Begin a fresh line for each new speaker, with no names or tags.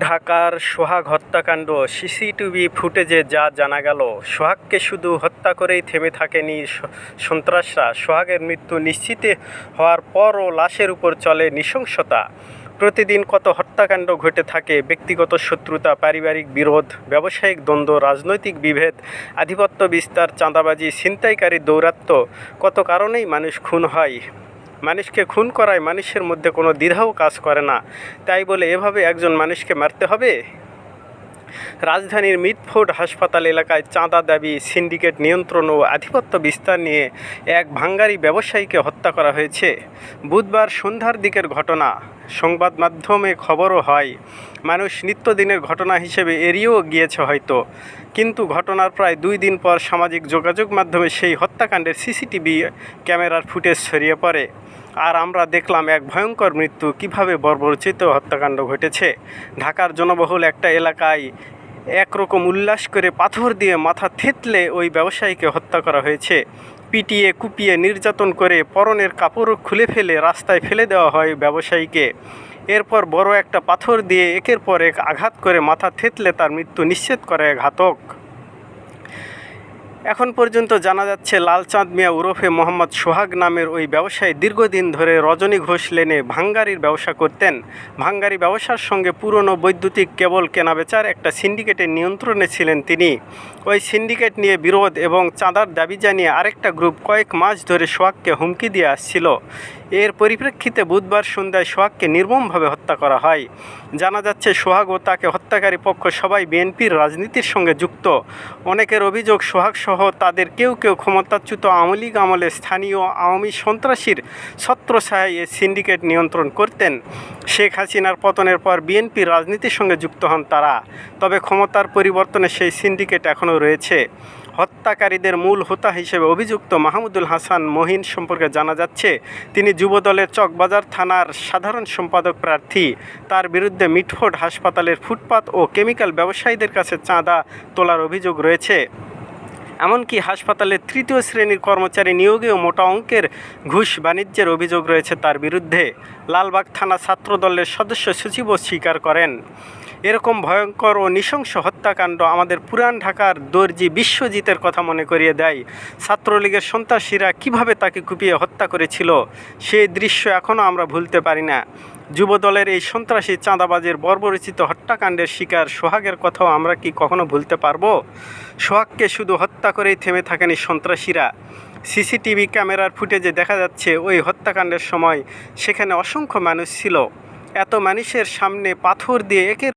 ঢাকার সোহাগ হত্যাকাণ্ড, সিসিটিভি ফুটেজে যা জানা গেল, সোহাগকে শুধু হত্যা করেই থেমে থাকেনি সন্ত্রাসরা। সোহাগের মৃত্যু নিশ্চিত হওয়ার পরও লাশের উপর চলে নৃশংসতা। প্রতিদিন কত হত্যাকাণ্ড ঘটে থাকে, ব্যক্তিগত শত্রুতা, পারিবারিক বিরোধ, ব্যবসায়িক দ্বন্দ্ব, রাজনৈতিক বিভেদ, আধিপত্য বিস্তার, চাঁদাবাজি, ছিনতাইকারী দৌরাত্ম্য, কত কারণেই মানুষ খুন হয়। মানুষকে খুন করায় মানুষের মধ্যে কোনো দ্বিধাও কাজ করে না। তাই বলে এভাবে একজন মানুষকে মারতে হবে? রাজধানীর মিটফোর্ড হাসপাতাল এলাকায় চাঁদা দাবি, সিন্ডিকেট নিয়ন্ত্রণ ও আধিপত্য বিস্তার নিয়ে এক ভাঙ্গারি ব্যবসায়ীকে হত্যা করা হয়েছে। বুধবার সন্ধ্যার দিকের ঘটনা। সংবাদ মাধ্যমে খবরও হয়। মানুষ নিত্যদিনের ঘটনা হিসেবে এড়িয়েও গিয়েছে হয়তো। কিন্তু ঘটনার প্রায় দুই দিন পর সামাজিক যোগাযোগ মাধ্যমে সেই হত্যাকাণ্ডের সিসিটিভি ক্যামেরার ফুটেজ ছড়িয়ে পড়ে। আর আমরা দেখলাম এক ভয়ঙ্কর মৃত্যু, কীভাবে বর্বরচিত হত্যাকাণ্ড ঘটেছে। ঢাকার জনবহুল একটা এলাকায় একরকম উল্লাস করে পাথর দিয়ে মাথা থেতলে ওই ব্যবসায়ীকে হত্যা করা হয়েছে। পিটিয়ে কুপিয়ে নির্যাতন করে পরনের কাপড় খুলে ফেলে রাস্তায় ফেলে দেওয়া হয় ব্যবসায়ীকে। এরপর বড় একটা পাথর দিয়ে একের পর এক আঘাত করে মাথা থেতলে তার মৃত্যু নিশ্চিত করে ঘাতক। এখন পর্যন্ত জানা যাচ্ছে, লালচাঁদ মিয়া ওরফে মোহাম্মদ সোহাগ নামের ওই ব্যবসায়ী দীর্ঘদিন ধরে রজনী ঘোষ লেনে ভাঙ্গারির ব্যবসা করতেন। ভাঙ্গারি ব্যবসার সঙ্গে পুরনো বৈদ্যুতিক কেবল কেনাবেচার একটা সিন্ডিকেটের নিয়ন্ত্রণে ছিলেন তিনি। ওই সিন্ডিকেট নিয়ে বিরোধ এবং চাঁদার দাবি জানিয়ে আরেকটা গ্রুপ কয়েক মাস ধরে সোহাগকে হুমকি দিয়ে আসছিল। এর পরিপ্রেক্ষিতে বুধবার সন্ধ্যায় সোহাগকে নির্মমভাবে হত্যা করা হয়। জানা যাচ্ছে, সোহাগ ও তাকে হত্যাকারী পক্ষ সবাই বিএনপির রাজনীতির সঙ্গে যুক্ত। অনেকের অভিযোগ সোহাগ সহ তাদের কেউ কেউ ক্ষমতাচ্যুত আওয়ামী লীগ আমলে স্থানীয় আওয়ামী সন্ত্রাসীর ছত্রছায়ায় এ সিন্ডিকেট নিয়ন্ত্রণ করতেন। শেখ হাসিনার পতনের পর বিএনপির রাজনীতির সঙ্গে যুক্ত হন তারা। তবে ক্ষমতার পরিবর্তনে সেই সিন্ডিকেট এখনও রয়েছে। হত্যাকারীদের মূল হোতা হিসেবে অভিযুক্ত মাহমুদুল হাসান মহিন সম্পর্কে জানা যাচ্ছে, তিনি যুবদলের চকবাজার থানার সাধারণ সম্পাদক প্রার্থী। তার বিরুদ্ধে মিটফোর্ড হাসপাতালের ফুটপাত ও কেমিক্যাল ব্যবসায়ীদের কাছে চাঁদা তোলার অভিযোগ রয়েছে। এমনকি হাসপাতালের তৃতীয় শ্রেণির কর্মচারী নিয়োগেও মোটা অঙ্কের ঘুষ বাণিজ্যের অভিযোগ রয়েছে তার বিরুদ্ধে। লালবাগ থানা ছাত্রদলের সদস্য সচিবও স্বীকার করেন। এরকম ভয়ঙ্কর ও নৃশংস হত্যাকাণ্ড আমাদের পুরান ঢাকার দর্জি বিশ্বজিতের কথা মনে করিয়ে দেয়। ছাত্রলীগের সন্ত্রাসীরা কীভাবে তাকে কুপিয়ে হত্যা করেছিল সেই দৃশ্য এখনও আমরা ভুলতে পারি না। যুবদলের এই সন্ত্রাসী চাঁদাবাজের বর্বরচিত হত্যাকাণ্ডের শিকার সোহাগের কথাও আমরা কি কখনো ভুলতে পারব? সোহাগকে শুধু হত্যা করেই থেমে থাকেনি সন্ত্রাসীরা। সিসিটিভি ক্যামেরার ফুটেজে দেখা যাচ্ছে ওই হত্যাকাণ্ডের সময় সেখানে অসংখ্য মানুষ ছিল। এত মানুষের সামনে পাথর দিয়ে একের